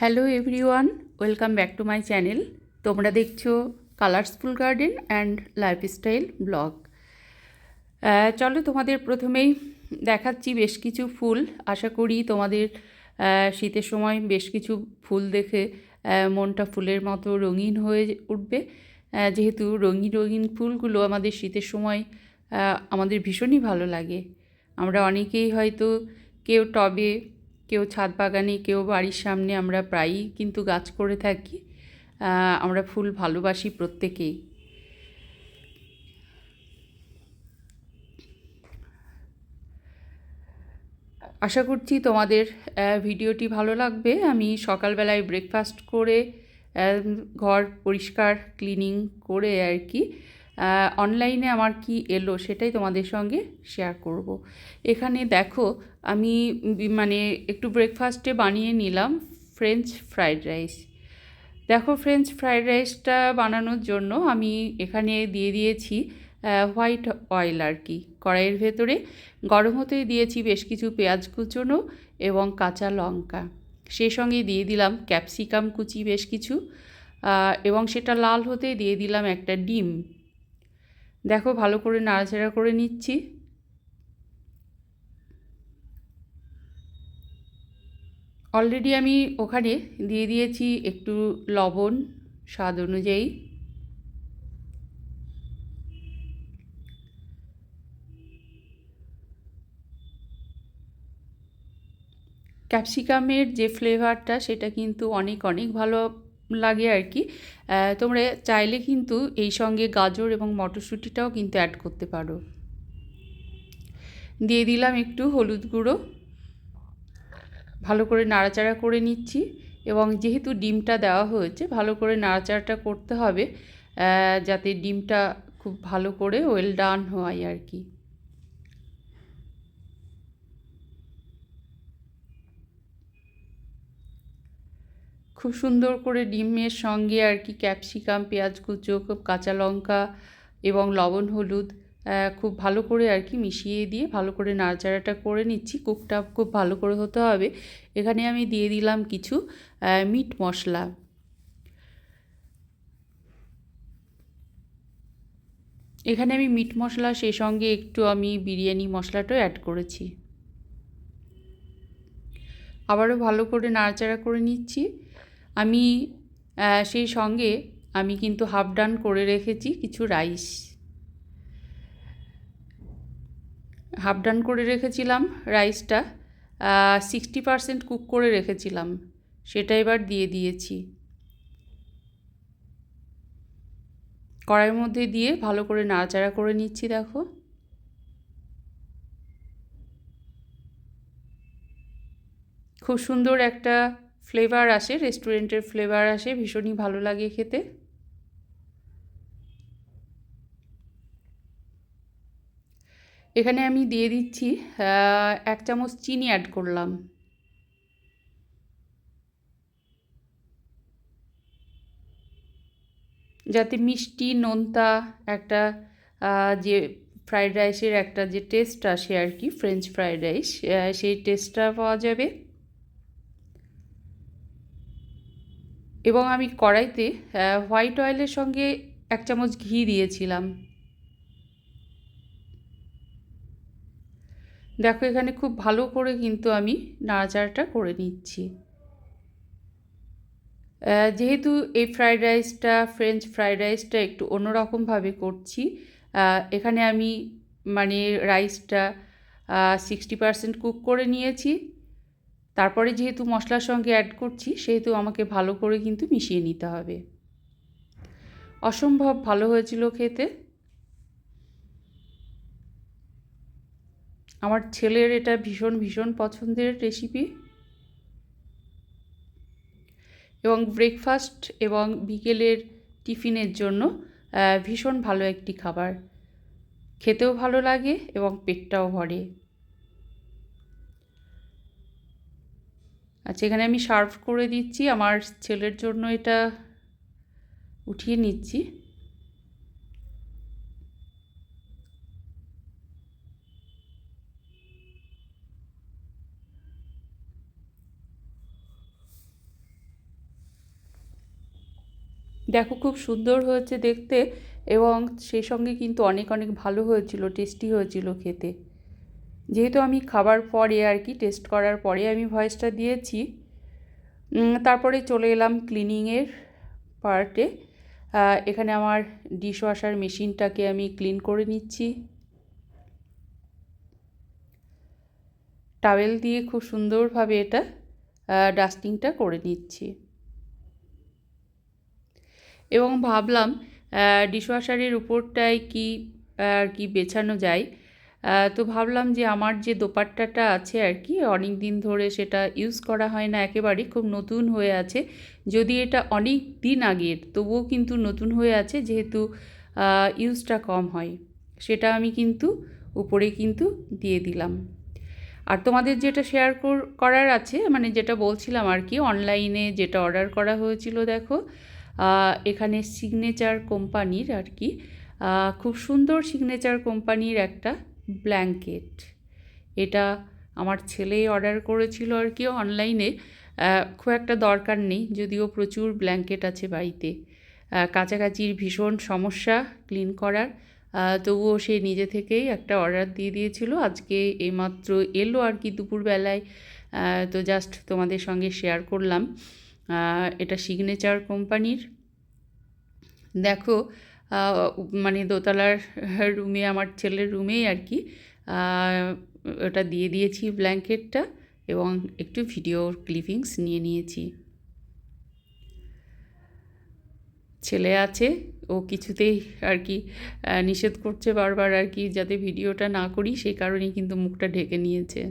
Hello everyone welcome back to my channel তোমরা দেখছ colourful garden and lifestyle blog চলো তোমাদের প্রথমেই দেখাচ্ছি বেশ কিছু ফুল। আশা করি তোমাদের শীতের সময় বেশ কিছু ফুল দেখে মনটা ফুলের মতো রঙিন হয়ে উঠবে। যেহেতু রঙিন রঙিন ফুলগুলো আমাদের শীতের সময় আমাদের ভীষণই ভালো লাগে। আমরা অনেকেই হয়তো কেউ টবে কেউ ছাদ বাগানে, কেউ বাড়ির সামনে আমরা প্রায়ই কিন্তু গাছ করে থাকি। আমরা ফুল ভালোবাসি প্রত্যেকেই। আশা করছি তোমাদের ভিডিওটি ভালো লাগবে। আমি সকালবেলায় ব্রেকফাস্ট করে ঘর পরিষ্কার ক্লিনিং করে আর কি। অনলাইনে আমার কি এলো সেটাই তোমাদের সঙ্গে শেয়ার করব। এখানে দেখো, আমি মানে একটু ব্রেকফাস্টে বানিয়ে নিলাম ফ্রেঞ্চ ফ্রাইড রাইস দেখো ফ্রেঞ্চ ফ্রাইড রাইসটা বানানোর জন্য আমি এখানে দিয়ে দিয়েছি হোয়াইট অয়েল আর কি। কড়াইয়ের ভেতরে গরম হতে দিয়েছি বেশ কিছু পেঁয়াজ কুচোনো এবং কাঁচা লঙ্কা। সেই সঙ্গে দিয়ে দিলাম ক্যাপসিকাম কুচি বেশ কিছু এবং সেটা লাল হতে দিয়ে দিলাম একটা ডিম। দেখো ভালো করে নাড়াচাড়া করে নিচ্ছি। অলরেডি আমি ওখানে দিয়ে দিয়েছি একটু লবণ স্বাদ অনুযায়ী। ক্যাপসিকামের যে ফ্লেভারটা সেটা কিন্তু অনেক অনেক ভালো লাগে আর কি। তোমরা চাইলে কিন্তু এই সঙ্গে গাজর এবং মটরশুঁটিটাও কিন্তু অ্যাড করতে পারো। দিয়ে দিলাম একটু হলুদ গুঁড়ো। ভালো করে নাড়াচাড়া করে নিচ্ছি এবং যেহেতু ডিমটা দেওয়া হয়েছে, ভালো করে নাড়াচাড়াটা করতে হবে যাতে ডিমটা খুব ভালো করে ওয়েল ডান হয় আর কি। খুব সুন্দর করে ডিমের সঙ্গে আর কি ক্যাপসিকাম, পেঁয়াজ কুচো কাঁচা লঙ্কা এবং লবণ, হলুদ খুব ভালো করে আর কি মিশিয়ে দিয়ে ভালো করে নাড়াচাড়াটা করে নিচ্ছি। কুকটা খুব ভালো করে হতে হবে। এখানে আমি দিয়ে দিলাম কিছু মিট মশলা। এখানে আমি মিট মশলা সেই সঙ্গে একটু আমি বিরিয়ানি মশলাটাও অ্যাড করেছি। আবারও ভালো করে নাড়াচাড়া করে নিচ্ছি। আমি সেই সঙ্গে আমি কিন্তু হাফ ডান করে রেখেছি কিছু রাইস হাফ ডান করে রেখেছিলাম রাইসটা সিক্সটি পারসেন্ট কুক করে রেখেছিলাম। সেটা এবার দিয়ে দিয়েছি। কড়াইয়ের মধ্যে দিয়ে ভালো করে নাড়াচাড়া করে নিচ্ছি, দেখো। খুব সুন্দর একটা ফ্লেভার আসে, রেস্টুরেন্টের ফ্লেভার আসে, ভীষণই ভালো লাগে খেতে। এখানে আমি দিয়ে দিচ্ছি এক চামচ চিনি অ্যাড করলাম। যাতে মিষ্টি, নোনতা একটা যে ফ্রাইড রাইসের একটা যে টেস্ট আসে আর কি ফ্রেঞ্চ ফ্রাইড রাইস সেই টেস্টটা পাওয়া যাবে। এবং আমি কড়াইতে হোয়াইট অয়েলের সঙ্গে এক চামচ ঘি দিয়েছিলাম। দেখো, এখানে খুব ভালো করে কিন্তু আমি নাড়াচাড়াটা করে নিচ্ছি। যেহেতু এই ফ্রাইড রাইসটা ফ্রেঞ্চ ফ্রাইড রাইসটা একটু অন্যরকমভাবে করছি এখানে আমি মানে রাইসটা সিক্সটি পারসেন্ট কুক করে নিয়েছি। তারপরে যেহেতু মশলার সঙ্গে অ্যাড করছি, সেহেতু আমাকে ভালো করে কিন্তু মিশিয়ে নিতে হবে। অসম্ভব ভালো হয়েছিল খেতে। আমার ছেলের এটা ভীষণ ভীষণ পছন্দের রেসিপি এবং ব্রেকফাস্ট এবং বিকেলের টিফিনের জন্য ভীষণ ভালো একটি খাবার। খেতেও ভালো লাগে এবং পেটটাও ভরে। আচ্ছা এখানে আমি সার্ভ করে দিচ্ছি। আমার ছেলের জন্য এটা উঠিয়ে নিচ্ছি। দেখো, খুব সুন্দর হয়েছে দেখতে এবং সেই সঙ্গে কিন্তু অনেক অনেক ভালো হয়েছিল, টেস্টি হয়েছিল খেতে। যেহেতু আমি খাবার পরে আর কি টেস্ট করার পরে আমি ভয়েসটা দিয়েছি তারপরে চলে এলাম ক্লিনিংয়ের পার্টে এখানে আমার ডিশ ওয়াশার মেশিনটাকে আমি ক্লিন করে নিচ্ছি। টাওয়েল দিয়ে খুব সুন্দরভাবে এটা ডাস্টিংটা করে নিচ্ছি। এবং ভাবলাম ডিশওয়াশারের উপরটায় কি আর কি বেছানো যায় তো ভাবলাম যে আমার যে দোপাট্টাটা আছে আর কি অনেক দিন ধরে সেটা ইউজ করা হয় না, একেবারেই খুব নতুন হয়ে আছে। যদি এটা অনেক দিন আগের, তবুও কিন্তু নতুন হয়ে আছে যেহেতু ইউজটা কম হয়। সেটা আমি কিন্তু উপরে কিন্তু দিয়ে দিলাম। আর তোমাদের যেটা শেয়ার করার আছে মানে যেটা বলছিলাম আর কি অনলাইনে যেটা অর্ডার করা হয়েছিল দেখো এখানে সিগনেচার কোম্পানির আর কি খুব সুন্দর সিগনেচার কোম্পানির একটা ব্ল্যাঙ্কেট। এটা আমার ছেলে অর্ডার করেছিল আর কি অনলাইনে। খুব একটা দরকার নেই, যদিও প্রচুর ব্ল্যাঙ্কেট আছে বাড়িতে। কাছাকাছির ভীষণ সমস্যা ক্লিন করার। তবুও সে নিজে থেকেই একটা অর্ডার দিয়ে দিয়েছিল। আজকে এইমাত্র এলো আর কি দুপুরবেলায়। তো জাস্ট তোমাদের সঙ্গে শেয়ার করলাম। এটা সিগনেচার কোম্পানির। দেখো মানে দোতলার রুমে, আমার ছেলের রুমেই আর কি। ওটা দিয়ে দিয়েছি ব্ল্যাঙ্কেটটা এবং একটু ভিডিও ক্লিপিংস নিয়ে নিয়েছি। ছেলে আছে, ও কিছুতেই আর কি নিষেধ করছে বারবার আর কি, যাতে ভিডিওটা না করি, সেই কারণেই কিন্তু মুখটা ঢেকে নিয়েছে।